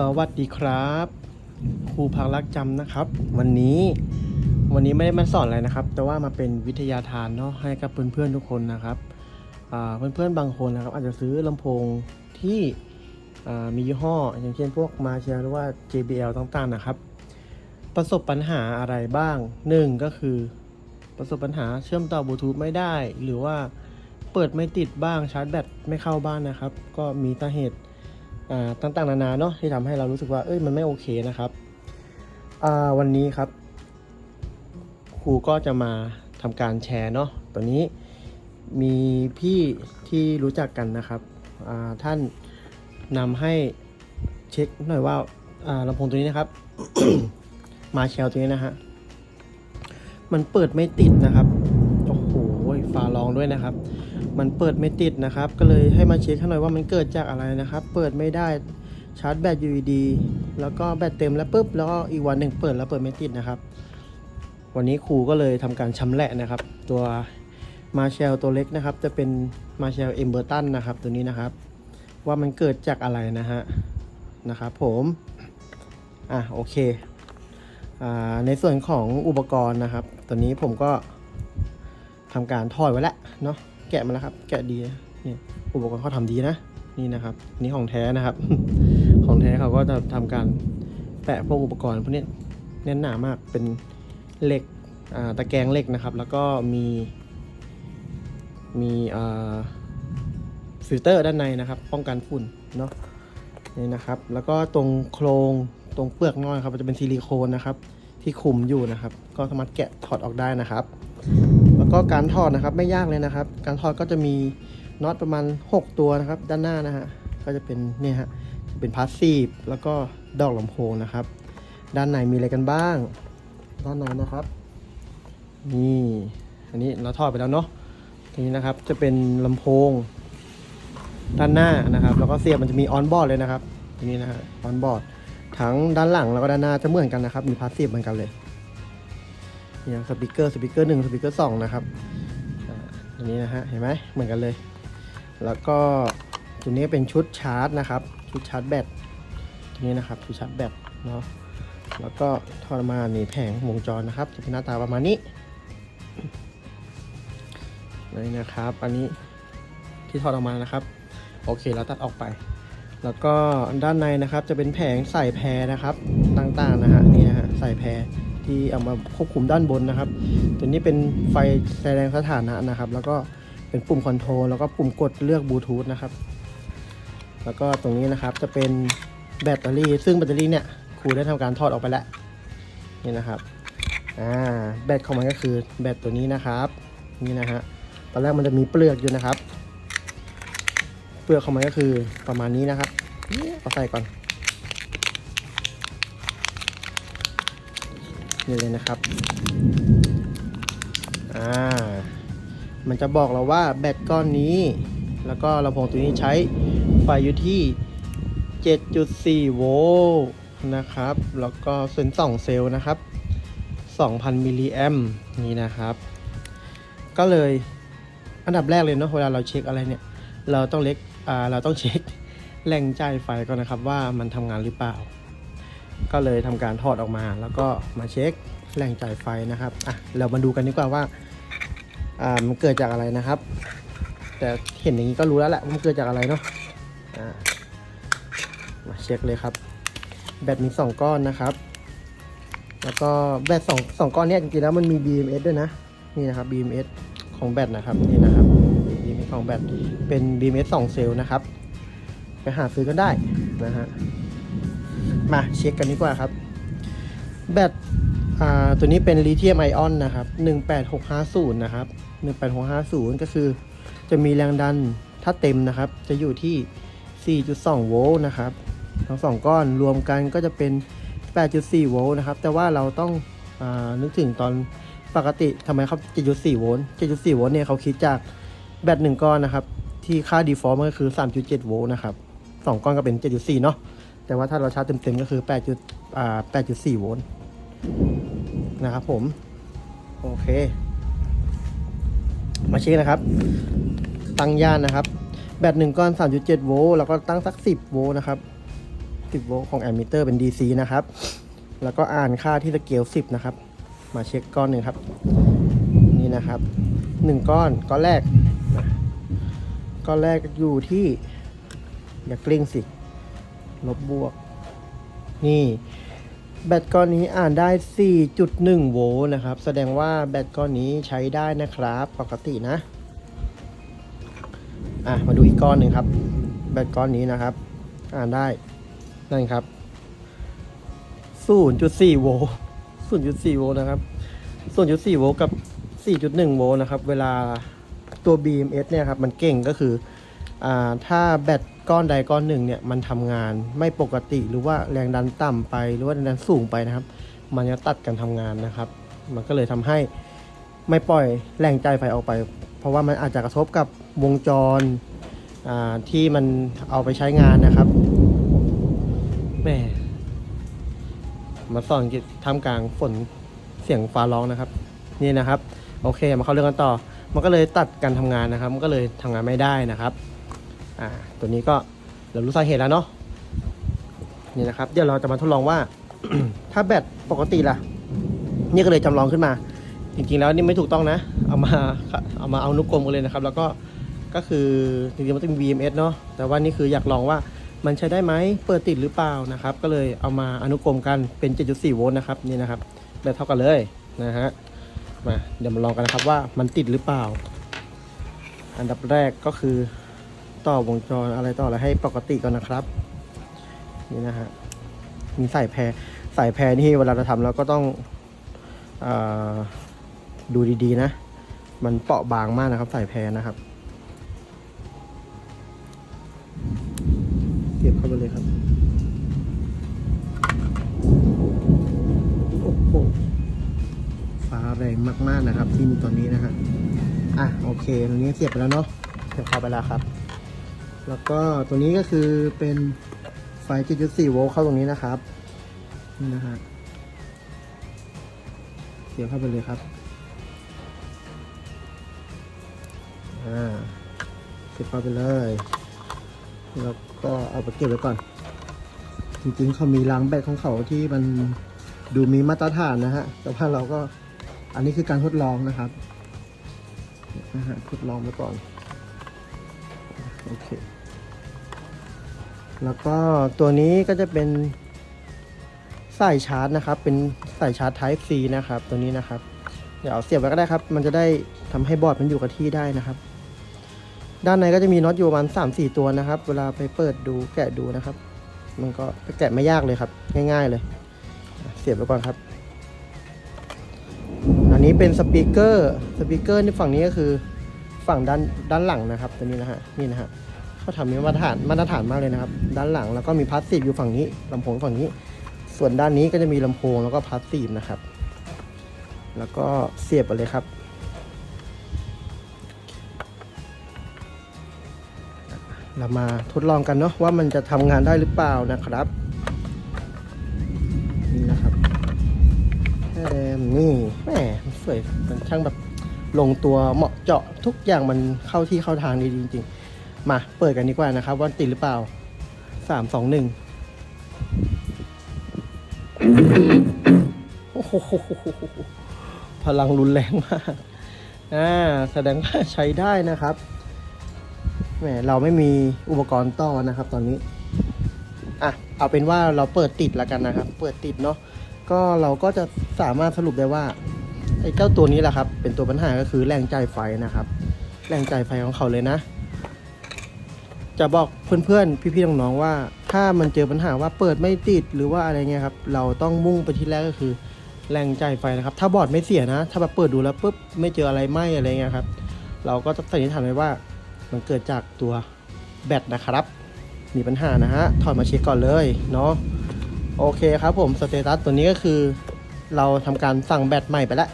สวัสดีครับ ครูพักรักจำนะครับ วันนี้วันนี้ไม่ได้มาสอนอะไรนะครับ แต่ว่ามาเป็นวิทยาทานเนาะให้กับเพื่อนๆทุกคนนะครับอ่าเพื่อนๆบางคนนะครับ อาจจะซื้อลำโพงที่มียี่ห้อ อย่างเช่นพวกมาเชียหรือว่า JBL ต่างๆนะครับ ประสบปัญหาอะไรบ้างหนึ่งก็คือ ประสบปัญหาเชื่อมต่อบลูทูธไม่ได้ หรือว่าเปิดไม่ติดบ้างชาร์จแบตไม่เข้าบ้านนะครับ ก็มีสาเหตุ ต่างๆนานาเนาะที่ทำให้เรารู้สึกว่าเอ้ยมันไม่โอเคนะครับวันนี้ครับ ครูก็จะมาทำการแชร์เนาะตัวนี้มีพี่ที่รู้จักกันนะครับท่านนำให้เช็คหน่อยว่าลำโพงตัวนี้นะครับ มาเชลตัวนี้นะฮะมันเปิดไม่ติดนะครับโอ้โหฟ้าร้อง ด้วยนะครับ มันเปิดไม่ติดนะครับ ก็เลยให้มาเช็คให้หน่อยว่ามันเกิดจากอะไรนะครับ เปิดไม่ได้ชาร์จแบตอยู่ดีแล้วก็แบตเต็มแล้วปุ๊บแล้วก็อีกวันหนึ่งเปิดแล้วเปิดไม่ติดนะครับ วันนี้ครูก็เลยทำการชำแหละนะครับ ตัวมาเชลตัวเล็กนะครับ จะเป็นมาเชลเอมเบอร์ตันนะครับตัวนี้นะครับ ว่ามันเกิดจากอะไรนะฮะนะครับผมอะโอเคอ่าในส่วนของอุปกรณ์นะครับ ตัวนี้ผมก็ ทำการถอดไว้แล้วเนาะแกะมาแล้วครับ แกะดีนะเนี่ยอุปกรณ์เขาทำดีนะนี่นะครับนนี่ของแท้นะครับ ของแท้เขาก็จะทำการแปะพวกอุปกรณ์พวกนี้แน่นหนามากเป็นเหล็กตะแกรงเหล็กนะครับ แล้วก็มีมีฟิลเตอร์ด้านในนะครับ ป้องกันฝุ่นเนาะนี่นะครับ แล้วก็ตรงโครงตรงเปลือกน้อยครับจะเป็นซิลิโคนนะครับ ที่คุมอยู่นะครับ ก็สามารถแกะถอดออกได้นะครับ ก็การถอดนะครับไม่ยากเลยนะครับ การถอดก็จะมีน็อตประมาณ 6 ตัวนะครับ ด้านหน้านะฮะก็จะเป็นเนี่ยฮะจะเป็นพาสซีฟแล้วก็ดอกลำโพงนะครับ ด้านในมีอะไรกันบ้าง ด้านในนะครับนี่อันนี้เราถอดไปแล้วเนาะทีนี้นะครับจะเป็นลำโพง ด้านหน้านะครับ แล้วก็เสียบมันจะมีออนบอร์ดเลยนะครับทีนี้นะฮะออนบอร์ดทั้งด้านหลังแล้วก็ด้านหน้าจะเหมือนกันนะครับ มีพาสซีฟเหมือนกันเลย ย่างสปีกเกอร์สปีกเกอร์หนึ่งสปีกเกอร์สองนะครับอันนี้นะฮะเห็นไหมเหมือนกันเลย แล้วก็ตัวนี้เป็นชุดชาร์จนะครับ ชุดชาร์จแบตตัวนี้นะครับชุดชาร์จแบตเนาะแล้วก็ทอดมานี่แผงวงจรนะครับจะเป็นหน้าตาประมาณนี้นี่นะครับ อันนี้ที่ทอดออกมานะครับ โอเคแล้วตัดออกไป แล้วก็ด้านในนะครับจะเป็นแผงใส่แพรนะครับต่างๆนะฮะนี่นะฮะใส่แพร ที่เอามาควบคุมด้านบนนะครับ ตัวนี้เป็นไฟแสดงสถานะนะครับ แล้วก็เป็นปุ่มคอนโทรลแล้วก็ปุ่มกดเลือกบลูทูธนะครับ แล้วก็ตรงนี้นะครับจะเป็นแบตเตอรี่ ซึ่งแบตเตอรี่เนี่ยครูได้ทำการถอดออกไปแล้วนี่นะครับอ่าแบตของมันก็คือแบตตัวนี้นะครับนี่นะฮะตอนแรกมันจะมีเปลือกอยู่นะครับ เปลือกของมันก็คือประมาณนี้นะครับเอาใส่ก่อน นี่เลยนะครับ อ่า มันจะบอกเราว่าแบตก้อนนี้ แล้วก็ลำโพงตัวนี้ใช้ไฟอยู่ที่ 7.4 โวลต์นะครับ แล้วก็เส้น2เซลล์นะครับ 2,000 มิลลิแอมนี่นะครับ ก็เลยอันดับแรกเลยเนาะเวลาเราเช็คอะไรเนี่ย เราต้องเล็ก อ่า เราต้องเช็คแหล่งจ่ายไฟก่อนนะครับว่ามันทำงานหรือเปล่า ก็เลยทำการถอดออกมาแล้วก็มาเช็คแหล่งจ่ายไฟนะครับอะเรามาดูกันดีกว่าว่าอ่ามันเกิดจากอะไรนะครับ แต่เห็นอย่างนี้ก็รู้แล้วแหละมันเกิดจากอะไรเนาะอ่ามาเช็คเลยครับ แบตมีสองก้อนนะครับ แล้วก็แบตสองสองก้อนเนี้ยจริงๆแล้วมันมี BMS ด้วยนะ นี่นะครับ BMS ของแบตนะครับนี่นะครับ BMS ของแบตเป็น BMS 2 เซลล์นะครับ ไปหาซื้อกันได้นะฮะ มาเช็คกันดีกว่าครับ แบตตัวนี้เป็นลิเธียมไอออนนะครับ 18650 นะครับ 18650 ก็คือจะมีแรงดันถ้าเต็มนะครับ จะอยู่ที่ 4.2 โวลต์นะครับ ทั้งสองก้อนรวมกันก็จะเป็น 8.4 โวลต์นะครับ แต่ว่าเราต้องอนึกถึงตอนปกติทำไมเขา7.4 โวลต์ 7.4 โวลต์เนี่ยเขาคิดจากแบตหนึ่งก้อนนะครับ ที่ค่า default มันก็คือ 3.7 โวลต์นะครับสองก้อนก็เป็น 7.4 เนาะ แต่ว่าถ้าเราชาร์จเต็มๆก็คือ 8. จุดอ่า8.4 โวลต์นะครับผม โอเค มาเช็คนะครับ ตั้งย่านนะครับ แบตหนึ่งก้อน 3.7 โวลต์แล้วก็ตั้งสัก 10 โวลต์นะครับ50โวลต์ของแอมมิเตอร์เป็น DC นะครับ แล้วก็อ่านค่าที่สเกล 10 นะครับ มาเช็คก้อนหนึ่งครับ นี่นะครับ 1 ก้อน ก้อนแรก ก้อนแรกอยู่ที่ อย่ากลิ้งสิ ลบบวก นี่ แบตก้อนนี้อ่านได้ 4.1 โวลต์นะครับ แสดงว่าแบตก้อนนี้ใช้ได้นะครับ ปกตินะ อะ มาดูอีกก้อนหนึ่งครับ แบตก้อนนี้นะครับ อ่านได้ นั่นครับ 0.4 โวลต์0.4 โวลต์นะครับ 0.4 โวลต์กับ 4.1 โวลต์นะครับ เวลาตัว BMS เนี่ยครับ มันเก่งก็คือ อ่า ถ้าแบต ก้อนใดก้อนหนึ่งเนี่ยมันทำงานไม่ปกติหรือว่าแรงดันต่ำไปหรือว่าแรงดันสูงไปนะครับ มันจะตัดกันทำงานนะครับ มันก็เลยทำให้ไม่ปล่อยแรงใจไฟออกไป เพราะว่ามันอาจจะกระทบกับวงจรอ่าที่มันเอาไปใช้งานนะครับแหม่มาสอนกิจท่ามกลางฝนเสียงฟ้าร้องนะครับ นี่นะครับ โอเคมาเข้าเรื่องกันต่อ มันก็เลยตัดการทำงานนะครับ มันก็เลยทำงานไม่ได้นะครับ อ่าตัวนี้ก็เรารู้สาเหตุแล้วเนาะนี่นะครับ เดี๋ยวเราจะมาทดลองว่า ถ้าแบตปกติล่ะ นี่ก็เลยจำลองขึ้นมา จริงๆแล้วนี่ไม่ถูกต้องนะ เอามาเอามาเอานุกกลมกันเลยนะครับ แล้วก็ก็คือจริงๆมันต้องมี VMS เนาะแต่ว่านี่คืออยากลองว่ามันใช้ได้ไหมเปิดติดหรือเปล่านะครับ ก็เลยเอามาอนุกรมกันเป็น 7.4 โวลต์นะครับนี่นะครับแบตเท่ากันเลยนะฮะมาเดี๋ยวมาลองกันนะครับว่ามันติดหรือเปล่า อันดับแรกก็คือ ต่อวงจรอะไรต่ออะไรให้ปกติก่อนนะครับ นี่นะฮะมีสายแพรสายแพรนี่เวลาเราทำเราก็ต้องอดูดีๆนะ มันเปราะบางมากนะครับสายแพรนะครับเสียบเข้าไปเลยครับโอ้โหฟ้าแรงมากๆนะครับที่มีตัวนี้นะฮะอะโอเคตรงนี้เสียบไปแล้วเนาะเสียบเข้าไปแล้วครับ แล้วก็ตัวนี้ก็คือเป็นไฟ 7.4 โวลต์เข้าตรงนี้นะครับ นี่นะฮะเสียบเข้าไปเลยครับ อ่าเสียบเข้าไปเลย แล้วก็เอาไปเก็บไว้ก่อน จริงๆเขามีรางแบตของเขาที่มันดูมีมาตรฐานนะฮะ แต่ว่าเราก็อันนี้คือการทดลองนะครับนะฮะทดลองไว้ก่อน โอเค แล้วก็ตัวนี้ก็จะเป็นสายชาร์จนะครับ เป็นสายชาร์จ Type C นะครับ ตัวนี้นะครับ เดี๋ยวเอาเสียบไว้ก็ได้ครับ มันจะได้ทำให้บอร์ดมันอยู่กับที่ได้นะครับ ด้านในก็จะมีน็อตอยู่ประมาณสามสี่ตัวนะครับ เวลาไปเปิดดูแกะดูนะครับ มันก็แกะไม่ยากเลยครับ ง่ายๆเลย เสียบไปก่อนครับ อันนี้เป็นสปีกเกอร์ สปีกเกอร์ในฝั่งนี้ก็คือ ฝั่งด้านด้านหลังนะครับ ตัวนี้นะฮะนี่นะฮะเขาทำมีมาตรฐานมาตรฐานมากเลยนะครับ ด้านหลังแล้วก็มีพาสซีฟอยู่ฝั่งนี้ลำโพงฝั่งนี้ ส่วนด้านนี้ก็จะมีลำโพงแล้วก็พาสซีฟนะครับ แล้วก็เสียบไปเลยครับเรามาทดลองกันเนาะว่ามันจะทำงานได้หรือเปล่านะครับนี่นะครับแค่มนี่แหมมันสวยมันช่างแบบ ลงตัวเหมาะเจาะทุกอย่างมันเข้าที่เข้าทางดีจริง ๆ มาเปิดกันดีกว่านะครับว่าติดหรือเปล่าสามสองหนึ่งโอ้โหพลังรุนแรงมากอ่าแสดงว่าใช้ได้นะครับแหมเราไม่มีอุปกรณ์ต่อนะครับ ตอนนี้อะเอาเป็นว่าเราเปิดติดแล้วกันนะครับ เปิดติดเนาะก็เราก็จะสามารถสรุปได้ว่า ไอ้เจ้าตัวนี้แหละครับ เป็นตัวปัญหาก็คือแรงจ่ายไฟนะครับ แรงจ่ายไฟของเขาเลยนะ จะบอกเพื่อนๆ พี่ๆ น้องๆ ว่า ถ้ามันเจอปัญหาว่าเปิดไม่ติดหรือว่าอะไรเงี้ยครับ เราต้องมุ่งไปที่แรกก็คือ แรงจ่ายไฟนะครับ ถ้าบอร์ดไม่เสียนะ ถ้าแบบเปิดดูแล้วปุ๊บไม่เจออะไรไหมอะไรเงี้ยครับ เราก็จะสันนิษฐานไว้ว่า มันเกิดจากตัวแบตนะครับ มีปัญหานะฮะ ถอดมาเช็คก่อนเลยเนาะ โอเคครับผม สเตตัสตัวนี้ก็คือเราทำการสั่งแบตใหม่ไปแล้ว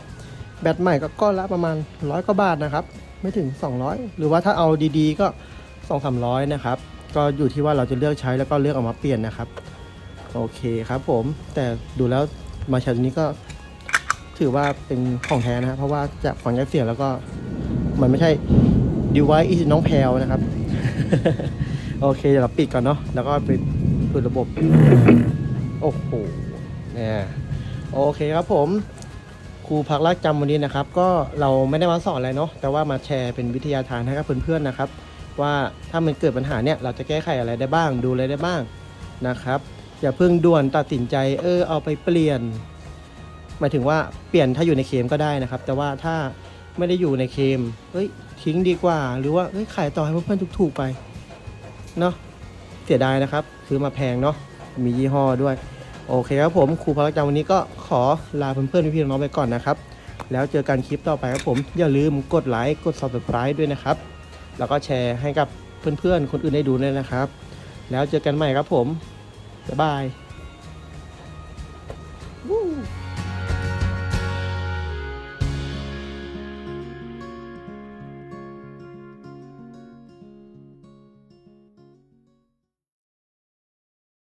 แบตใหม่ก็ก้อนละประมาณร้อยกว่าบาทนะครับ ไม่ถึง 200 หรือว่าถ้าเอาดีๆก็ 2 3 0 0 นะครับ ก็อยู่ที่ว่าเราจะเลือกใช้แล้วก็เลือกเออกมาเปลี่ยนนะครับ โอเคครับผม แต่ดูแล้วมาใช้ตัวนี้ก็ถือว่าเป็นของแท้นะครับ เพราะว่าจากฟังจากเสียงแล้วก็มันไม่ใช่ดีไวซ์อีน้องแพลวนะครับ โอเคเดี๋ยวเราปิดก่อนเนาะแล้วก็ไปเปิดระบบ โอ้โหเนี่ยโอเคครับผม ครูพักรักจำวันนี้นะครับ ก็เราไม่ได้มาสอนอะไรเนาะแต่ว่ามาแชร์เป็นวิทยาทานให้กับเพื่อนๆนะครับ ว่าถ้ามันเกิดปัญหาเนี่ยเราจะแก้ไขอะไรได้บ้าง ดูอะไรได้บ้างนะครับ อย่าเพิ่งด่วนตัดสินใจเออเอาไปเปลี่ยนหมายถึงว่าเปลี่ยนถ้าอยู่ในเคมก็ได้นะครับ แต่ว่าถ้าไม่ได้อยู่ในเคมเฮ้ยทิ้งดีกว่า หรือว่าเฮ้ยขายต่อให้เพื่อนๆถูกๆไปเนาะเสียดายนะครับซื้อมาแพงเนาะมียี่ห้อด้วย โอเคครับผมครูพักรักจำวันนี้ก็ขอลาเพื่อนๆพี่ๆน้องๆไปก่อนนะครับ แล้วเจอกันคลิปต่อไปครับผม อย่าลืมกดไลค์กด subscribe ด้วยนะครับ แล้วก็แชร์ให้กับเพื่อนๆคนอื่นได้ดูด้วยนะครับ แล้วเจอกันใหม่ครับผมบ๊ายบาย